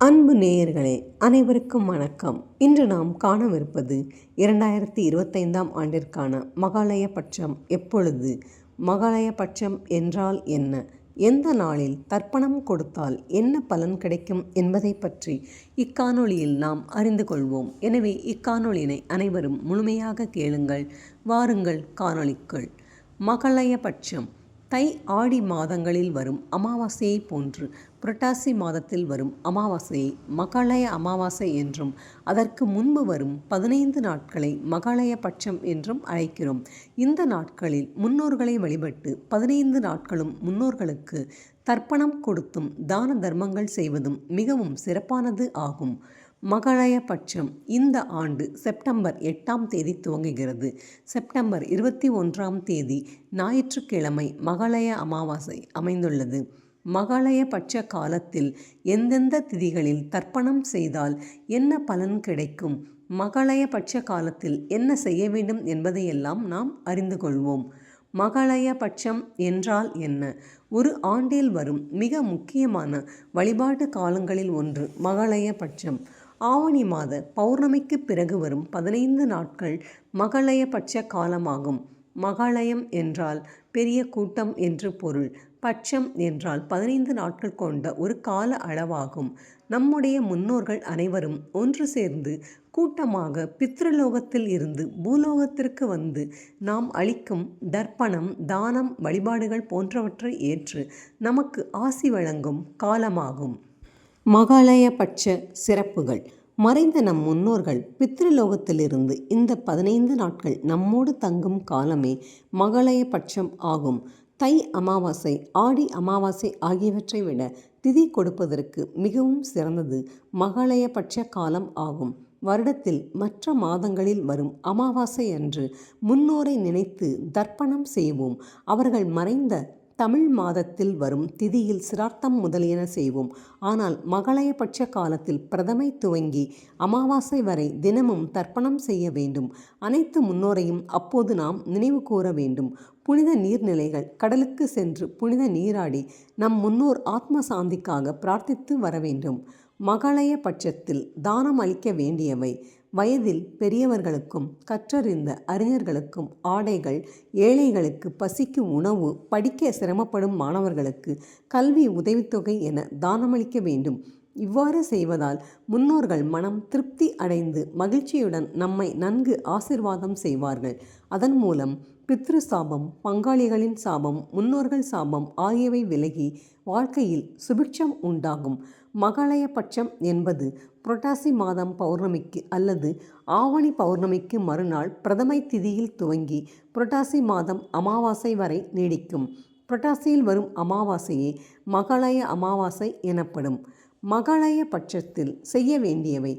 அன்பு நேயர்களே அனைவருக்கும் வணக்கம். இன்று நாம் காணவிருப்பது இரண்டாயிரத்தி இருபத்தைந்தாம் ஆண்டிற்கான மகாலய பட்சம். எப்பொழுது? மகாலய பட்சம் என்றால் என்ன? எந்த நாளில் தர்ப்பணம் கொடுத்தால் என்ன பலன் கிடைக்கும் என்பதை பற்றி இக்காணொளியில் நாம் அறிந்து கொள்வோம். எனவே இக்காணொளியினை அனைவரும் முழுமையாக கேளுங்கள் வாருங்கள் காணொளிக்குள். மகாலய பட்சம் தை ஆடி மாதங்களில் வரும் அமாவாசையை போன்று புரட்டாசி மாதத்தில் வரும் அமாவாசையை மகாலய அமாவாசை என்றும் அதற்கு முன்பு வரும் பதினைந்து நாட்களை மகாலய பட்சம் என்றும் அழைக்கிறோம். இந்த நாட்களில் முன்னோர்களை வழிபட்டு பதினைந்து நாட்களும் முன்னோர்களுக்கு தர்ப்பணம் கொடுத்தும் தான தர்மங்கள் செய்வதும் மிகவும் சிறப்பானது ஆகும். மகளயபட்சம் இந்த ஆண்டு செப்டம்பர் எட்டாம் தேதி துவங்குகிறது. செப்டம்பர் இருபத்தி ஒன்றாம் தேதி ஞாயிற்றுக்கிழமை மகாலய அமாவாசை அமைந்துள்ளது. மகளயபட்ச காலத்தில் எந்தெந்த திதிகளில் தர்ப்பணம் செய்தால் என்ன பலன் கிடைக்கும்? மகளயபட்ச காலத்தில் என்ன செய்ய வேண்டும் என்பதையெல்லாம் நாம் அறிந்து கொள்வோம். மகளயபட்சம் என்றால் என்ன? ஒரு ஆண்டில் வரும் மிக முக்கியமான வழிபாட்டு காலங்களில் ஒன்று மகளயபட்சம் பட்சம். ஆவணி மாத பௌர்ணமிக்கு பிறகு வரும் பதினைந்து நாட்கள் மகளயபட்ச காலமாகும். மகாலயம் என்றால் பெரிய கூட்டம் என்று பொருள். பட்சம் என்றால் பதினைந்து நாட்கள் கொண்ட ஒரு கால அளவாகும். நம்முடைய முன்னோர்கள் அனைவரும் ஒன்று சேர்ந்து கூட்டமாக பித்ருலோகத்தில் இருந்து பூலோகத்திற்கு வந்து நாம் அளிக்கும் தர்ப்பணம் தானம் வழிபாடுகள் போன்றவற்றை ஏற்று நமக்கு ஆசி வழங்கும் காலமாகும். மகாலயபட்ச சிறப்புகள். மறைந்த நம் முன்னோர்கள் பித்ருலோகத்திலிருந்து இந்த பதினைந்து நாட்கள் நம்மோடு தங்கும் காலமே மகாலயபட்சம் ஆகும். தை அமாவாசை ஆடி அமாவாசை ஆகியவற்றை விட திதி கொடுப்பதற்கு மிகவும் சிறந்தது மகாலயபட்ச காலம் ஆகும். வருடத்தில் மற்ற மாதங்களில் வரும் அமாவாசை அன்று முன்னோரை நினைத்து தர்ப்பணம் செய்வோம். அவர்கள் மறைந்த தமிழ் மாதத்தில் வரும் திதியில் சிரார்த்தம் முதலியன செய்வோம். ஆனால் மகளயபட்ச காலத்தில் பிரதமை துவங்கி அமாவாசை வரை தினமும் தர்ப்பணம் செய்ய வேண்டும். அனைத்து முன்னோரையும் அப்போது நாம் நினைவு கூற வேண்டும். புனித நீர்நிலைகள் கடலுக்கு சென்று புனித நீராடி நம் முன்னோர் ஆத்ம சாந்திக்காக பிரார்த்தித்து வர வேண்டும். மகளய பட்சத்தில் தானம் அளிக்க வேண்டியவை வயதில் பெரியவர்களுக்கும் கற்றறிந்த அறிஞர்களுக்கும் ஆடைகள் ஏழைகளுக்கு பசிக்கு உணவு படிக்க சிரமப்படும் மாணவர்களுக்கு கல்வி உதவித்தொகை என தானமளிக்க வேண்டும். இவ்வாறு செய்வதால் முன்னோர்கள் மனம் திருப்தி அடைந்து மகிழ்ச்சியுடன் நம்மை நன்கு ஆசிர்வாதம் செய்வார்கள். அதன் மூலம் பித்ரு சாபம் பங்காளிகளின் சாபம் முன்னோர்கள் சாபம் ஆகியவை விலகி வாழ்க்கையில் சுபிட்சம் உண்டாகும். மகாலய பட்சம் என்பது புரட்டாசி மாதம் பௌர்ணமிக்கு அல்லது ஆவணி பௌர்ணமிக்கு மறுநாள் பிரதமை திதியில் துவங்கி புரட்டாசி மாதம் அமாவாசை வரை நீடிக்கும். புரட்டாசியில் வரும் அமாவாசையே மகாலய அமாவாசை எனப்படும். மகாலய பட்சத்தில் செய்ய வேண்டியவை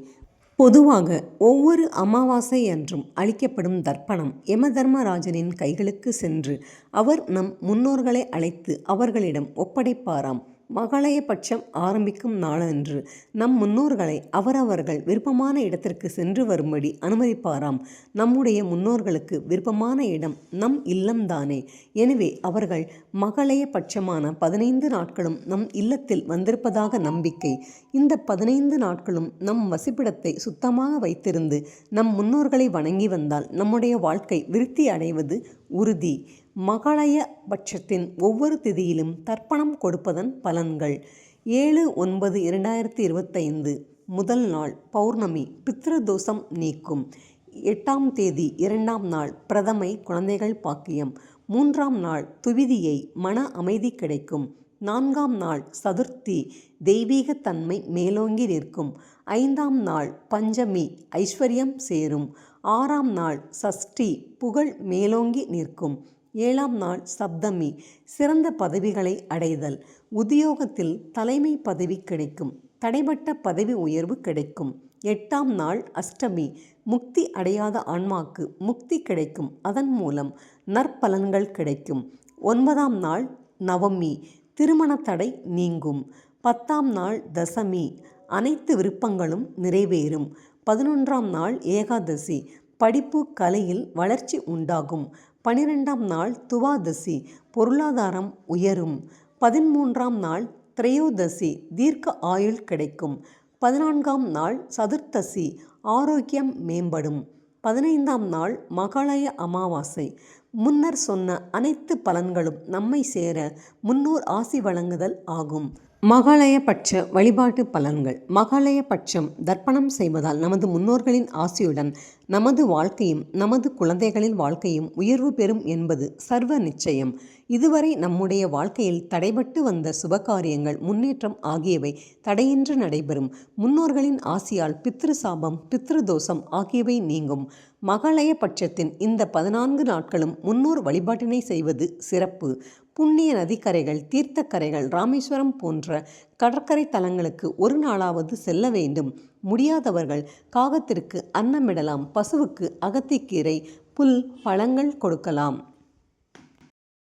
பொதுவாக ஒவ்வொரு அமாவாசை அன்றும் அளிக்கப்படும் தர்ப்பணம் யமதர்மராஜனின் கைகளுக்கு சென்று அவர் நம் முன்னோர்களை அழைத்து அவர்களிடம் ஒப்படைப்பாராம். மகாலயபட்சம் ஆரம்பிக்கும் நாளன்று நம் முன்னோர்களை அவரவர்கள் விருப்பமான இடத்திற்கு சென்று வரும்படி அனுமதிப்பாராம். நம்முடைய முன்னோர்களுக்கு விருப்பமான இடம் நம் இல்லம்தானே. எனவே அவர்கள் மகளைய பட்சமான பதினைந்து நாட்களும் நம் இல்லத்தில் வந்திருப்பதாக நம்பிக்கை. இந்த பதினைந்து நாட்களும் நம் வசிப்பிடத்தை சுத்தமாக வைத்திருந்து நம் முன்னோர்களை வணங்கி வந்தால் நம்முடைய வாழ்க்கை விருத்தி அடைவது உறுதி. மகாலய பட்சத்தின் ஒவ்வொரு திதியிலும் தர்ப்பணம் கொடுப்பதன் பலன்கள். ஏழு ஒன்பது இரண்டாயிரத்தி இருபத்தைந்து முதல் நாள் பௌர்ணமி பித்ருதோஷம் நீக்கும். எட்டாம் தேதி இரண்டாம் நாள் பிரதமை குழந்தைகள் பாக்கியம். மூன்றாம் நாள் துவிதியை மன அமைதி கிடைக்கும். நான்காம் நாள் சதுர்த்தி தெய்வீகத்தன்மை மேலோங்கி நிற்கும். ஐந்தாம் நாள் பஞ்சமி ஐஸ்வர்யம் சேரும். ஆறாம் நாள் சஷ்டி புகழ் மேலோங்கி நிற்கும். ஏழாம் நாள் சப்தமி சிறந்த பதவிகளை அடைதல். உத்தியோகத்தில் தலைமை பதவி கிடைக்கும். தடைபட்ட பதவி உயர்வு கிடைக்கும். எட்டாம் நாள் அஷ்டமி முக்தி அடையாத ஆன்மாக்கு முக்தி கிடைக்கும். அதன் மூலம் நற்பலன்கள் கிடைக்கும். ஒன்பதாம் நாள் நவமி திருமண தடை நீங்கும். பத்தாம் நாள் தசமி அனைத்து விருப்பங்களும் நிறைவேறும். பதினொன்றாம் நாள் ஏகாதசி படிப்பு கலையில் வளர்ச்சி உண்டாகும். பனிரெண்டாம் நாள் துவாதசி பொருளாதாரம் உயரும். பதிமூன்றாம் நாள் திரையோதசி தீர்க்க ஆயுள் கிடைக்கும். பதினான்காம் நாள் சதுர்த்தசி ஆரோக்கியம் மேம்படும். பதினைந்தாம் நாள் மகாலய அமாவாசை. முன்னர் சொன்ன அனைத்து பலன்களும் நம்மை சேர முன்னோர் ஆசி வழங்குதல் ஆகும். மகாலயபட்ச வழிபாட்டு பலன்கள். மகாலய பட்சம் தர்ப்பணம் செய்வதால் நமது முன்னோர்களின் ஆசியுடன் நமது வாழ்க்கையும் நமது குழந்தைகளின் வாழ்க்கையும் உயர்வு பெறும் என்பது சர்வ நிச்சயம். இதுவரை நம்முடைய வாழ்க்கையில் தடைபட்டு வந்த சுபகாரியங்கள் முன்னேற்றம் ஆகியவை தடையின்றி நடைபெறும். முன்னோர்களின் ஆசியால் பித்ரு சாபம் பித்ரு தோஷம் ஆகியவை நீங்கும். மகாலய பட்சத்தின் இந்த பதினான்கு நாட்களும் முன்னோர் வழிபாட்டினை செய்வது சிறப்பு. புண்ணிய நதிக்கரைகள் தீர்த்தக்கரைகள் ராமேஸ்வரம் போன்ற கடற்கரை தலங்களுக்கு ஒரு நாளாவது செல்ல வேண்டும். முடியாதவர்கள் காகத்திற்கு அன்னமிடலாம் பசுவுக்கு அகத்திக்கீரை புல் பழங்கள் கொடுக்கலாம்.